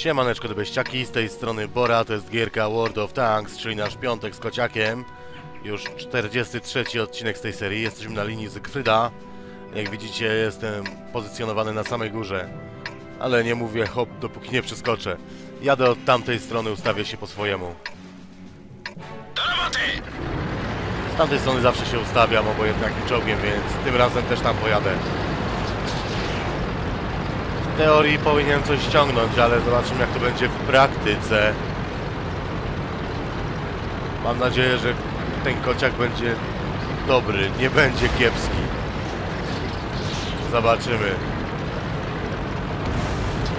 Siemaneczko debeściaki, z tej strony Bora, to jest gierka World of Tanks, czyli nasz piątek z kociakiem. Już 43 odcinek z tej serii, jesteśmy na linii Zygfryda. Jak widzicie jestem pozycjonowany na samej górze. Ale nie mówię hop, dopóki nie przeskoczę. Jadę od tamtej strony, ustawię się po swojemu. Z tamtej strony zawsze się ustawiam, obojętnie jakim czołgiem, więc tym razem też tam pojadę. Teorii powinienem coś ściągnąć, ale zobaczymy jak to będzie w praktyce. Mam nadzieję, że ten kociak będzie dobry, nie będzie kiepski. Zobaczymy.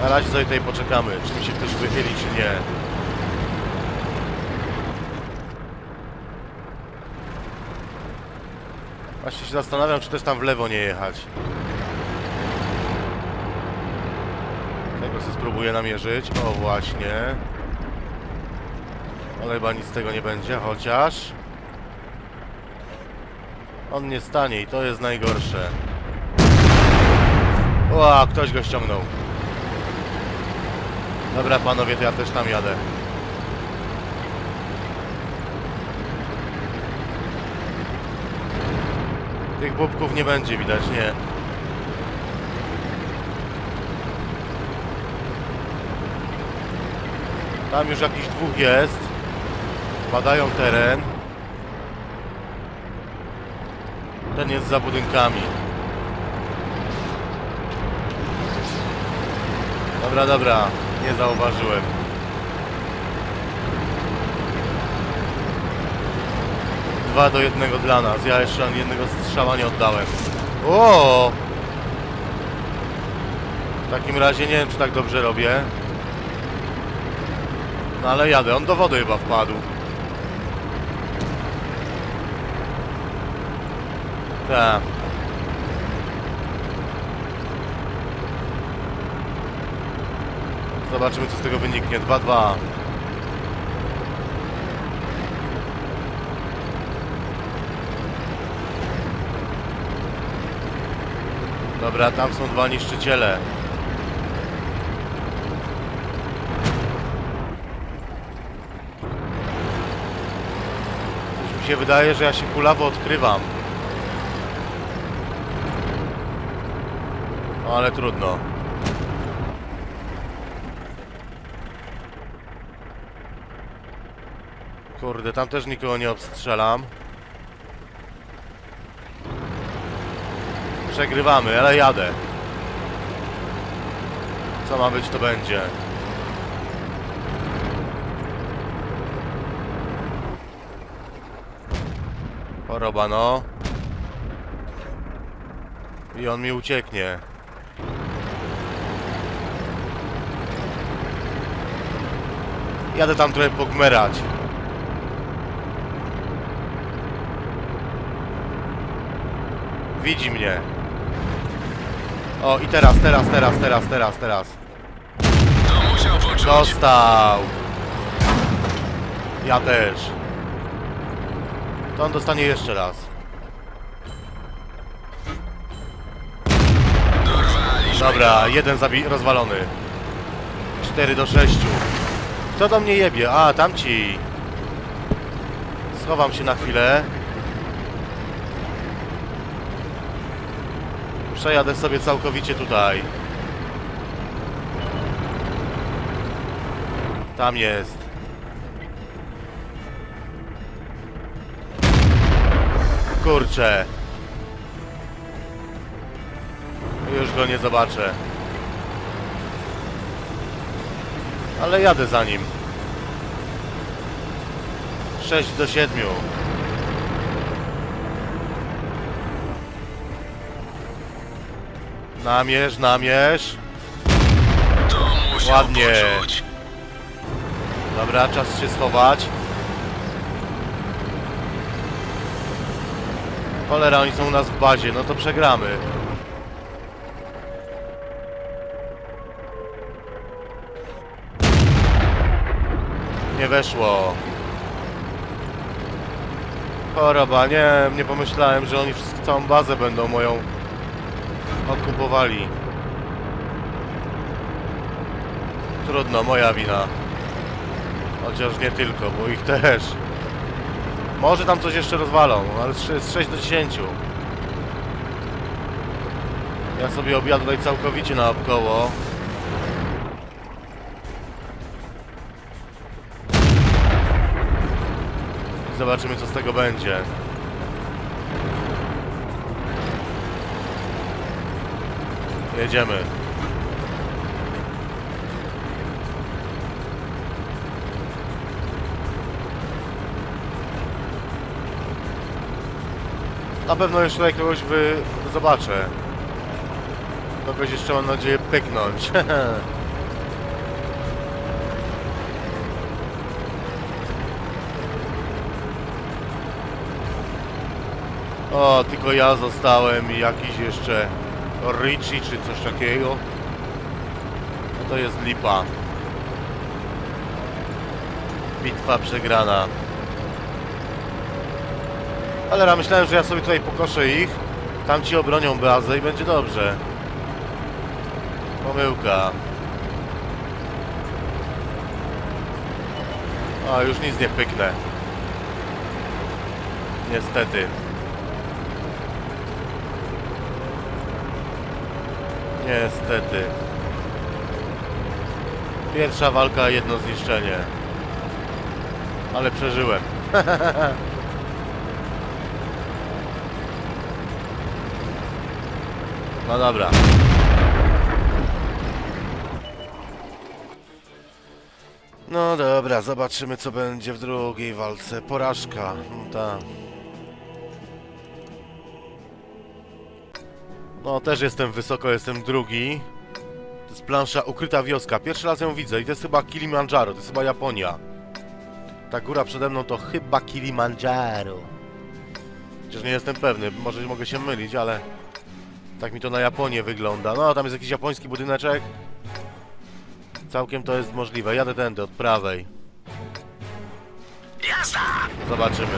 Na razie sobie tutaj poczekamy, czy mi się ktoś wychyli, czy nie. Właśnie się zastanawiam, czy też tam w lewo nie jechać. Tego sobie spróbuję namierzyć. O, właśnie. Ale chyba nic z tego nie będzie, chociaż... On nie stanie i to jest najgorsze. O, ktoś go ściągnął. Dobra, panowie, to ja też tam jadę. Tych bubków nie będzie widać, nie. Tam już jakiś dwóch jest. Badają teren. Ten jest za budynkami. Dobra, dobra. Nie zauważyłem. Dwa do jednego dla nas. Ja jeszcze jednego strzała nie oddałem. O! W takim razie nie wiem, czy tak dobrze robię. No ale jadę, on do wody chyba wpadł. Tak. Zobaczymy co z tego wyniknie. 2-2. Dobra, tam są dwa niszczyciele. Się wydaje, że ja się kulawo odkrywam. No ale trudno. Kurde, tam też nikogo nie obstrzelam. Przegrywamy, ale jadę. Co ma być, to będzie. Choroba, no. I on mi ucieknie. Jadę tam trochę pogmerać. Widzi mnie. O, i teraz, teraz, teraz, teraz, teraz, teraz. Dostał. Ja też. To on dostanie jeszcze raz. Dobra, jeden zabi rozwalony. 4 do 6. Kto do mnie jebie? A, tamci. Schowam się na chwilę. Przejadę sobie całkowicie tutaj. Tam jest. Kurczę. Już go nie zobaczę. Ale jadę za nim. 6 do 7. Namierz, namierz. Ładnie. Dobra, czas się schować. Cholera, oni są u nas w bazie, no to przegramy. Nie weszło. Choroba, nie, nie pomyślałem, że oni całą bazę będą moją okupowali. Trudno, moja wina. Chociaż nie tylko, bo ich też. Może tam coś jeszcze rozwalą, ale z sze- z 6 do 10. Ja sobie objadę tutaj całkowicie naokoło. Zobaczymy co z tego będzie. Jedziemy. Na pewno jeszcze kogoś wy... zobaczę. Kogoś jeszcze mam nadzieję pyknąć. o, tylko ja zostałem i jakiś jeszcze Richie czy coś takiego. No to jest lipa. Bitwa przegrana. Ja myślałem, że ja sobie tutaj pokoszę ich. Tamci obronią bazę i będzie dobrze. Pomyłka. A, już nic nie pyknę. Niestety. Niestety. Pierwsza walka, jedno zniszczenie. Ale przeżyłem. No dobra. No dobra, zobaczymy co będzie w drugiej walce. Porażka. No tak. No też jestem wysoko, jestem drugi. To jest plansza Ukryta Wioska. Pierwszy raz ją widzę i to jest chyba Kilimandżaro, to jest chyba Japonia. Ta góra przede mną to chyba Kilimandżaro. Chociaż nie jestem pewny, może mogę się mylić, ale... Tak mi to na Japonię wygląda. No, tam jest jakiś japoński budyneczek. Całkiem to jest możliwe. Jadę tędy, od prawej. Jazda! Zobaczymy.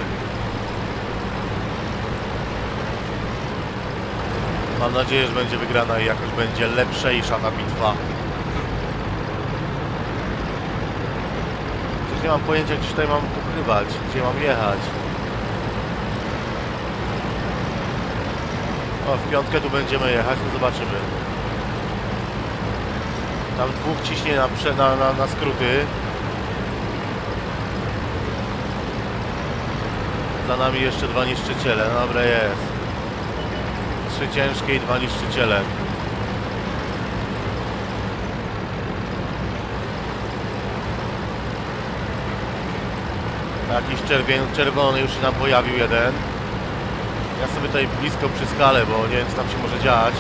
Mam nadzieję, że będzie wygrana i jakoś będzie lepszejsza ta bitwa. Przecież nie mam pojęcia, gdzie tutaj mam ukrywać, gdzie mam jechać. O, w piątkę tu będziemy jechać, no zobaczymy. Tam dwóch ciśnie na, na, na, na skróty. Za nami jeszcze dwa niszczyciele, no dobra jest. Trzy ciężkie i dwa niszczyciele. Jakiś czerwień, czerwony już się nam pojawił jeden. Ja sobie tutaj blisko przy skale, bo nie wiem co tam się może dziać.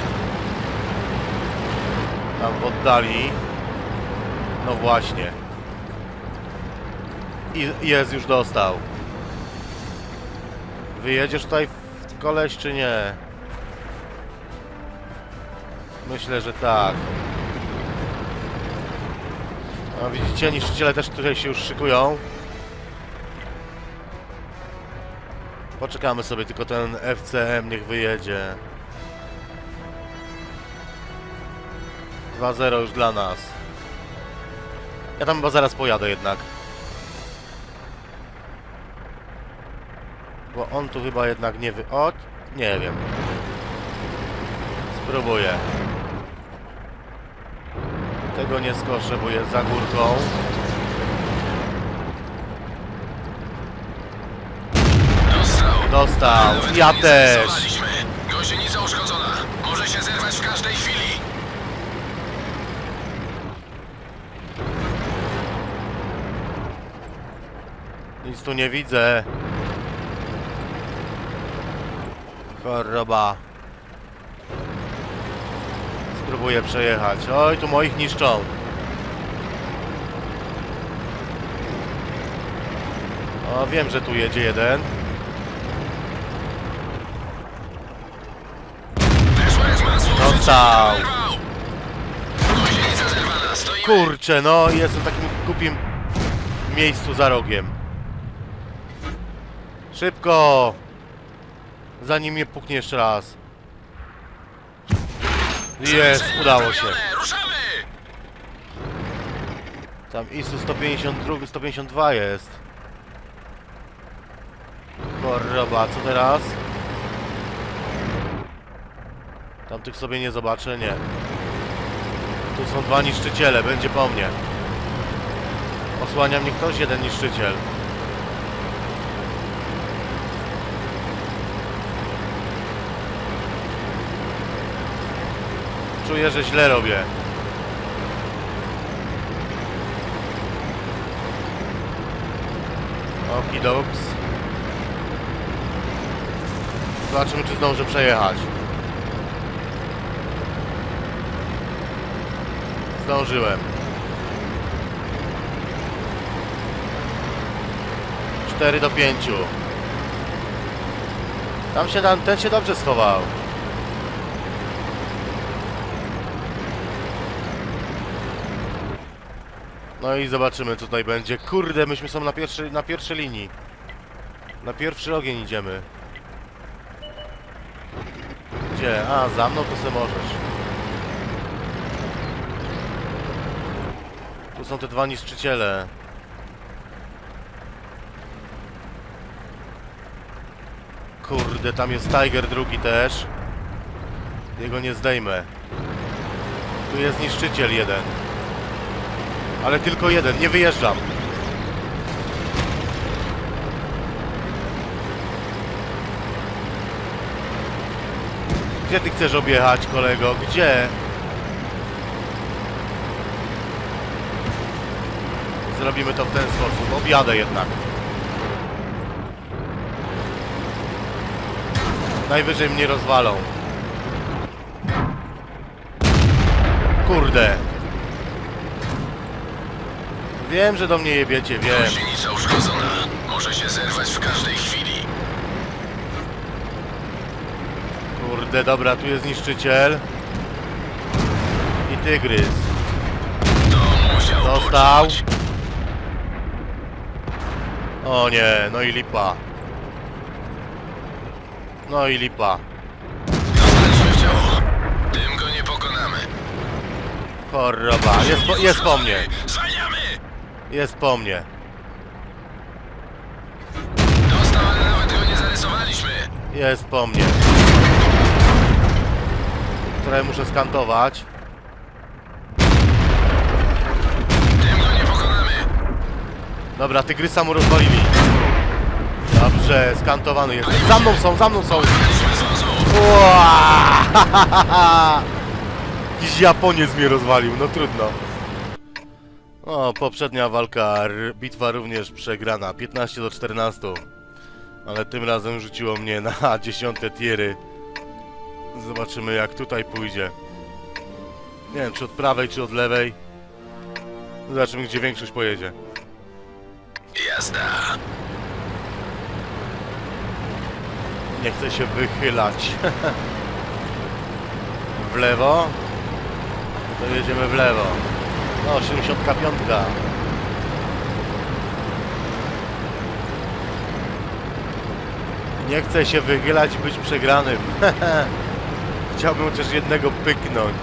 Tam w oddali. No właśnie. I jest już dostał. Wyjedziesz tutaj w koleś czy nie? Myślę, że tak. A widzicie, niszczyciele też tutaj się już szykują. Poczekamy sobie, tylko ten FCM niech wyjedzie. 2-0 już dla nas. Ja tam chyba zaraz pojadę jednak. Bo on tu chyba jednak nie wy... O, nie wiem. Spróbuję. Tego nie skoszę, bo jest za górką. Dostał. Ja też. Gąsienica uszkodzona. Może się zerwać w każdej chwili. Nic tu nie widzę. Choroba. Spróbuję przejechać. Oj, tu moich niszczą. O, wiem, że tu jedzie jeden. Weszło jak z Stoimy. Kurczę, no jestem w takim głupim miejscu za rogiem. Szybko! Zanim mnie puknie jeszcze raz. Jest, udało się. Tam ISU 152, 152 jest. Choroba, co teraz? Tamtych sobie nie zobaczę, nie. Tu są dwa niszczyciele, będzie po mnie. Osłania mnie ktoś, jeden niszczyciel. Czuję, że źle robię. Okidoks. Zobaczymy, czy zdążę przejechać. Zdążyłem. 4 do 5. Tam się tam, ten się dobrze schował. No i zobaczymy co tutaj będzie. Kurde, myśmy są na pierwszej, na pierwszej linii. Na pierwszy ogień idziemy. Gdzie? A, za mną to se możesz. Są te dwa niszczyciele. Kurde, tam jest Tiger drugi też. Jego nie zdejmę. Tu jest niszczyciel jeden. Ale tylko jeden, nie wyjeżdżam. Gdzie ty chcesz objechać, kolego? Gdzie? Zrobimy to w ten sposób. Objadę jednak. Najwyżej mnie rozwalą. Kurde. Wiem, że do mnie jebiecie, wiem. Gąsienica uszkodzona. Może się zerwać w każdej chwili. Kurde, dobra, tu jest niszczyciel. I tygrys. To musiał Dostał. poczuć. O nie, no i lipa. No i lipa. Dostaliśmy w ciało. Tym go nie pokonamy. Choroba. Jest po, jest po mnie. Zwalniamy! Jest po mnie. Dostał, ale nawet go nie zarysowaliśmy. Jest po mnie. Trochę muszę skantować. Dobra, tygrysa mu rozwalili. Dobrze, skantowany jestem. Za mną są, za mną są. Daliśmy zozu. Ua! Jakiś Japoniec mnie rozwalił, no trudno. O, poprzednia walka, bitwa również przegrana, 15 do 14. Ale tym razem rzuciło mnie na dziesiąte tiery. Zobaczymy jak tutaj pójdzie. Nie wiem, czy od prawej, czy od lewej. Zobaczymy, gdzie większość pojedzie. Jazda. Nie chcę się wychylać. w lewo? To jedziemy w lewo. No, 75. Nie chcę się wychylać być przegranym. Chciałbym chociaż jednego pyknąć.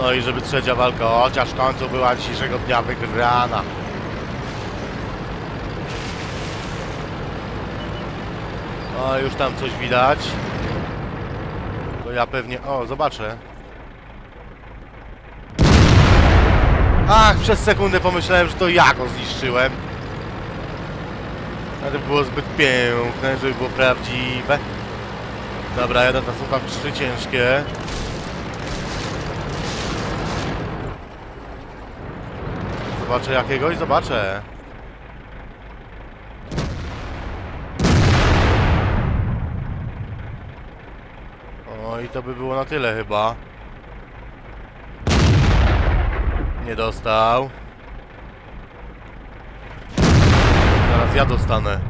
No i żeby trzecia walka chociaż w końcu była dzisiejszego dnia wygrana. O, już tam coś widać. To ja pewnie... O, zobaczę. Ach, przez sekundę pomyślałem, że to ja go zniszczyłem. Ale to było zbyt piękne, żeby było prawdziwe. Dobra, jeden to są trzy ciężkie. Zobaczę jakiegoś, zobaczę. O, i to by było na tyle chyba. Nie dostał. Zaraz ja dostanę.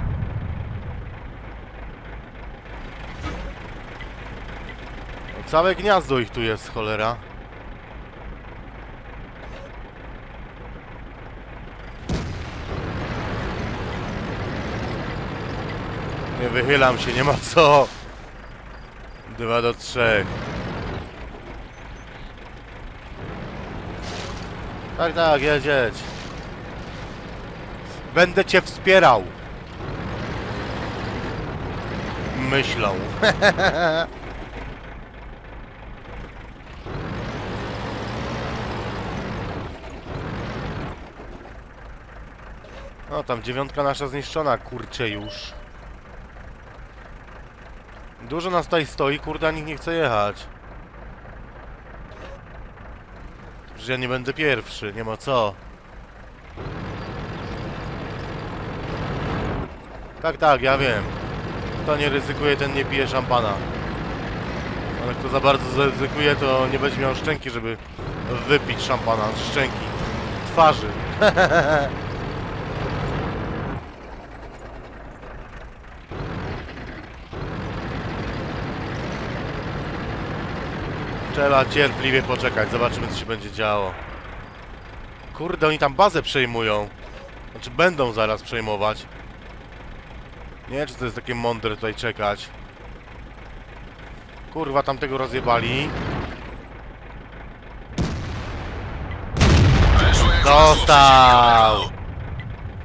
Całe gniazdo ich tu jest, cholera. Nie wychylam się, nie ma co. 2 do 3. Tak, tak, jedź. Będę cię wspierał. Myślą. No tam dziewiątka nasza zniszczona, kurczę już. Dużo nas tutaj stoi, kurde, nikt nie chce jechać. Że ja nie będę pierwszy, nie ma co. Tak, tak, ja wiem. Kto nie ryzykuje, ten nie pije szampana. Ale kto za bardzo zaryzykuje, to nie będzie miał szczęki, żeby wypić szampana. Szczęki. Twarzy. Trzeba cierpliwie poczekać, zobaczymy co się będzie działo. Kurde, oni tam bazę przejmują. Znaczy będą zaraz przejmować. Nie wiem, czy to jest takie mądre tutaj czekać. Kurwa, tamtego rozjebali. Dostał!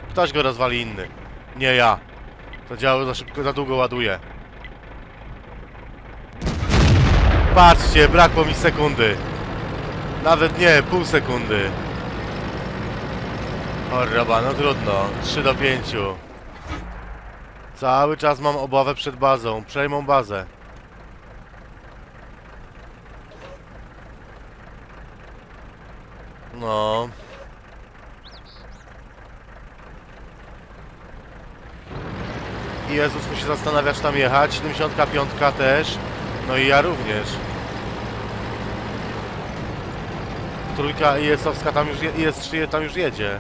Ktoś go rozwali inny. Nie ja. To działo za szybko, za długo ładuje. Patrzcie, brakło mi sekundy. Nawet nie, pół sekundy. Choroba, no trudno. 3 do 5. Cały czas mam obawę przed bazą. Przejmą bazę. No. Jezus, my się zastanawiasz tam jechać. 75 też. No i ja również. Trójka IS-owska tam już je, IS-3 tam już jedzie.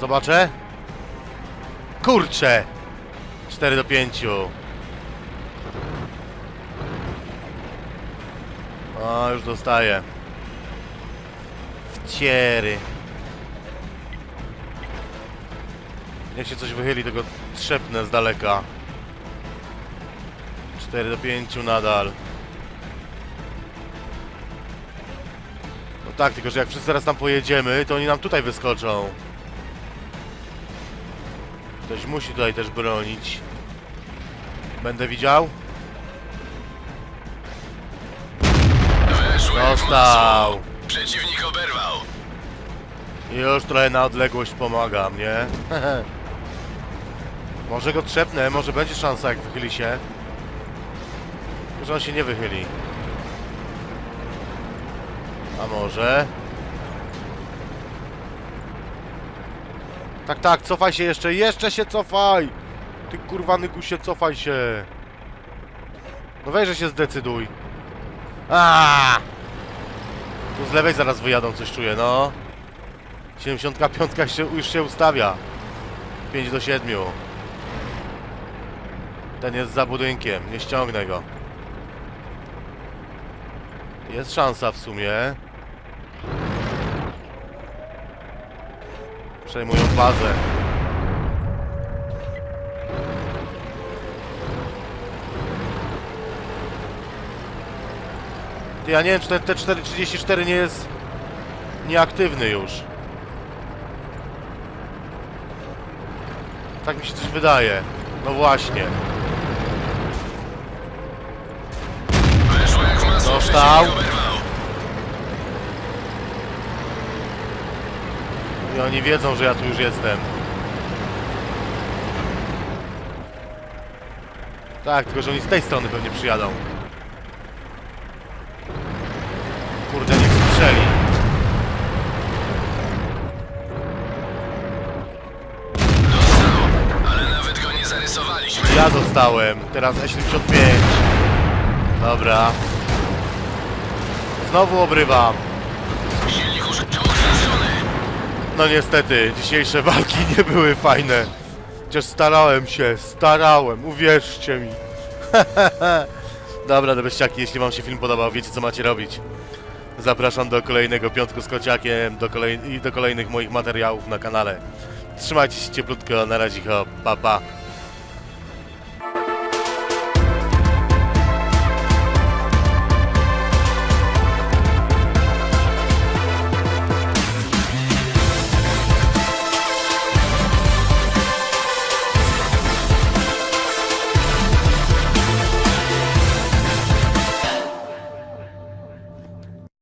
Zobaczę. Kurczę! 4 do 5. O, już dostaję. Wciery. Jak się coś wychyli, to go trzepnę z daleka. 4 do 5 nadal. No tak, tylko że jak wszyscy teraz tam pojedziemy, to oni nam tutaj wyskoczą. Ktoś musi tutaj też bronić. Będę widział? Dostał. Przeciwnik oberwał. Już trochę na odległość pomagam, nie? może go trzepnę, może będzie szansa jak wychyli się. Tylko, że on się nie wychyli. A może? Tak, tak, cofaj się jeszcze, jeszcze się cofaj! Ty kurwa nykusie, cofaj się! No weź, że się zdecyduj. A! Tu z lewej zaraz wyjadą, coś czuję, no. 75 się, już się ustawia. 5 do 7. Ten jest za budynkiem, nie ściągnę go. Jest szansa w sumie. Przejmują bazę. Ja nie wiem, czy ten T434 nie jest nieaktywny już. Tak mi się coś wydaje. No właśnie. Dostał. I oni wiedzą, że ja tu już jestem. Tak, tylko że oni z tej strony pewnie przyjadą. Kurde, niech zarysowaliśmy. Ja zostałem. Teraz E75. Dobra. Znowu obrywam. No niestety, dzisiejsze walki nie były fajne. Chociaż starałem się, starałem, uwierzcie mi. Dobra, dobyściaki, jeśli wam się film podobał, wiecie co macie robić. Zapraszam do kolejnego piątku z kociakiem do kolej... i do kolejnych moich materiałów na kanale. Trzymajcie się cieplutko, na razie, pa pa.